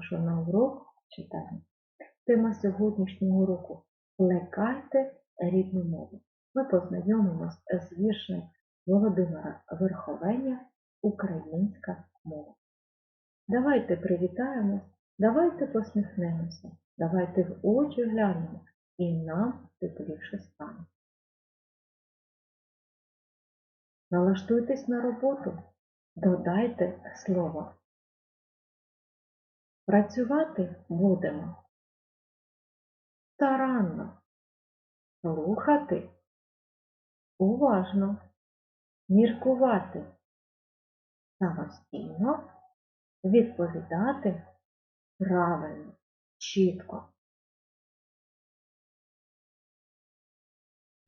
запрошую на урок читання. Тема сьогоднішнього уроку Плекайте рідну мову. Ми познайомимось з віршем Володимира Верховеня Українська мова. Давайте привітаємось, давайте посміхнемося, давайте в очі глянемо і нам тепліше стане. Налаштуйтесь на роботу, додайте слово. Працювати будемо. Старанно, слухати уважно, міркувати. Самостійно, відповідати правильно, чітко.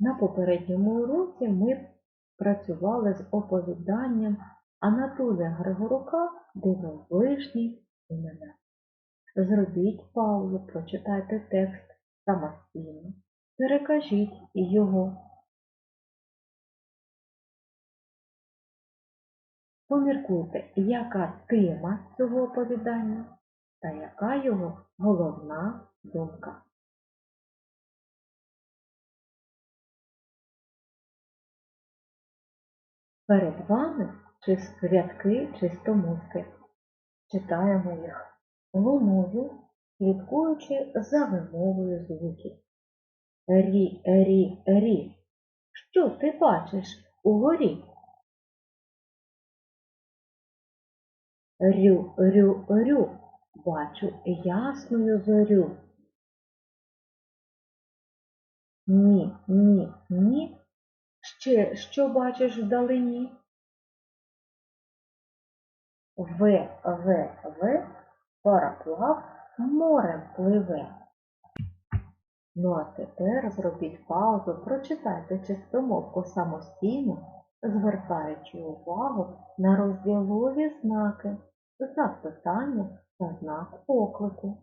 На попередньому уроці ми працювали з оповіданням Анатолія Григорука Дивовижні імена. Зробіть паузу, прочитайте текст самостійно, перекажіть його. Поміркуйте, яка тема цього оповідання та яка його головна думка. Перед вами чис- рядки чистомузки. Читаємо їх луною, слідкуючи за вимовою звуків. Рі, рі, рі. Що ти бачиш угорі? Рю, рю, рю. Бачу ясною зорю. Ні, ні, ні. Ще що бачиш вдалині? В, В, В, пароплав морем пливе. Ну а тепер зробіть паузу, прочитайте чистомовку самостійно, звертаючи увагу на розділові знаки, знак питання та знак оклику.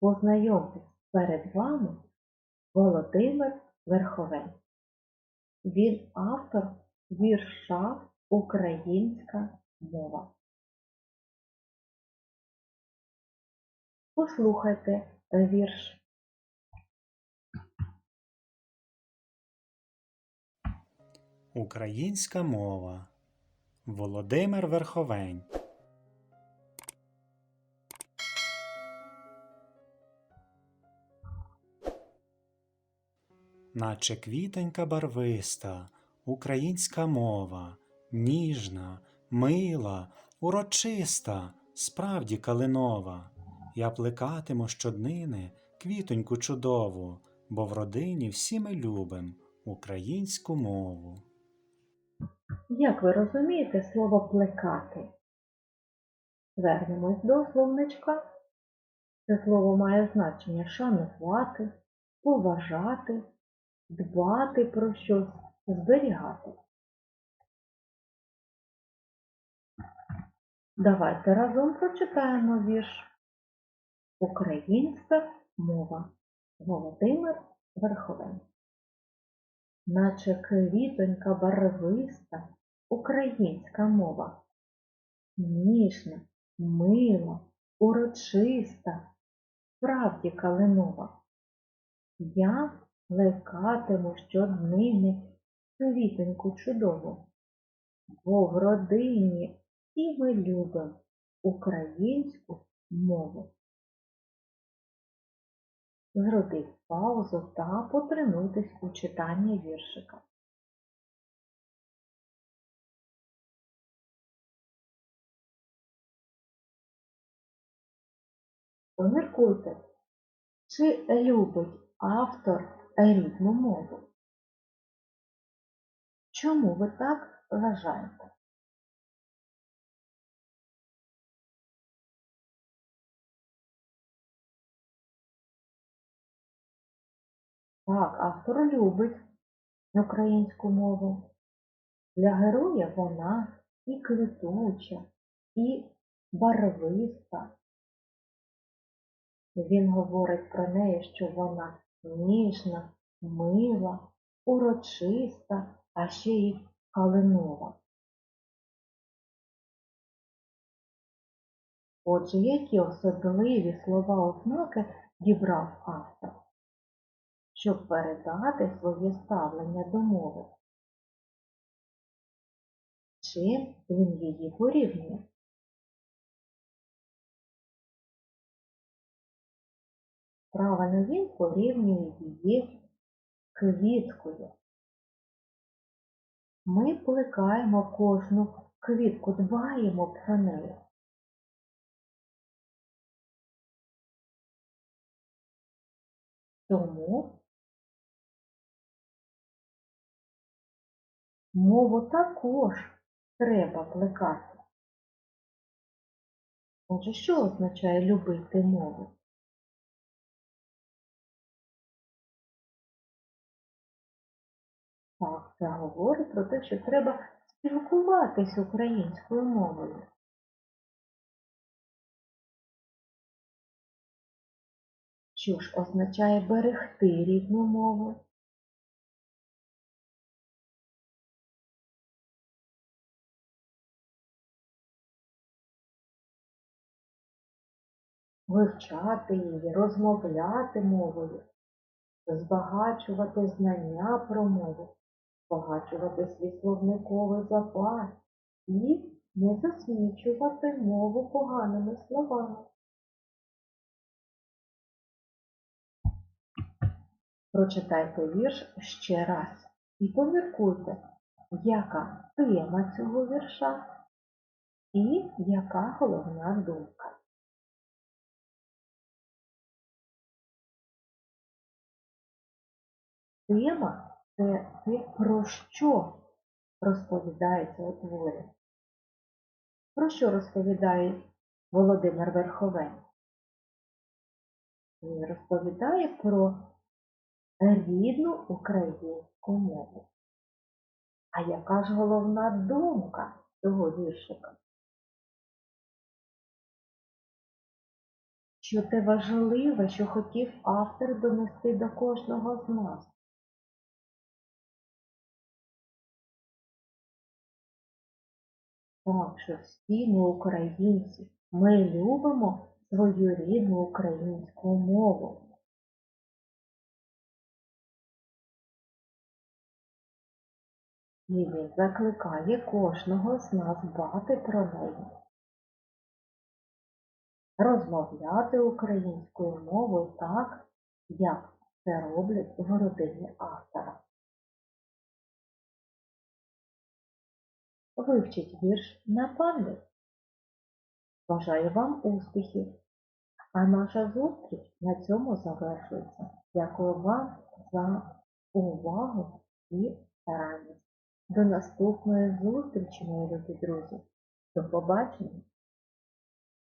Познайомтесь перед вами Володимир Верховець. Він автор вірша Українська мова. Послухайте вірш. Українська мова. Володимир Верховень. Наче квітонька барвиста, українська мова, ніжна, мила, урочиста, справді калинова. Я плекатиму щоднини квітоньку чудову, бо в родині всі ми любим українську мову. Як ви розумієте слово плекати? Звернемось до словничка. Це слово має значення шанувати, поважати, дбати про щось, зберігати. Давайте разом прочитаємо вірш Українська мова. Володимир Верховен. Наче квітонька барвиста, українська мова. Ніжна, мила, урочиста, справді калинова. Я лекатиму щоднини квітоньку чудову, бо в родині і ми любимо українську мову. Зробіть паузу та потренуйтесь у читанні віршика. Поміркуйте, чи любить автор рідну мову? Чому ви так вважаєте? Так, автор любить українську мову. Для героя вона і квітуча, і барвиста. Він говорить про неї, що вона ніжна, мила, урочиста, а ще й калинова. Отже, які особливі слова ознаки дібрав автор, щоб передати своє ставлення до мови? Чим він її порівнює? Правильно він порівнює її квіткою. Ми плекаємо кожну квітку, дбаємо про неї. Тому мову також треба плекати. Отже, що означає любити мову? Так, це говорить про те, що треба спілкуватись українською мовою. Що ж означає берегти рідну мову? Вивчати її, розмовляти мовою, збагачувати знання про мову, збагачувати свій словниковий запас і не засмічувати мову поганими словами. Прочитайте вірш ще раз і поміркуйте, яка тема цього вірша і яка головна думка. Тема те, про що розповідається у творі. Про що розповідає Володимир Верховен? Він розповідає про рідну українську мову. А яка ж головна думка цього віршика? Що те важливе, що хотів автор донести до кожного з нас? Так, що всі ми українці, ми любимо свою рідну українську мову. І він закликає кожного з нас дбати про неї, розмовляти українською мовою так, як це роблять в родині автора. Вивчіть вірш на пам'ять. Бажаю вам успіхів! А наша зустріч на цьому завершується. Дякую вам за увагу і старанність. До наступної зустрічі, мої любі друзі. До побачення!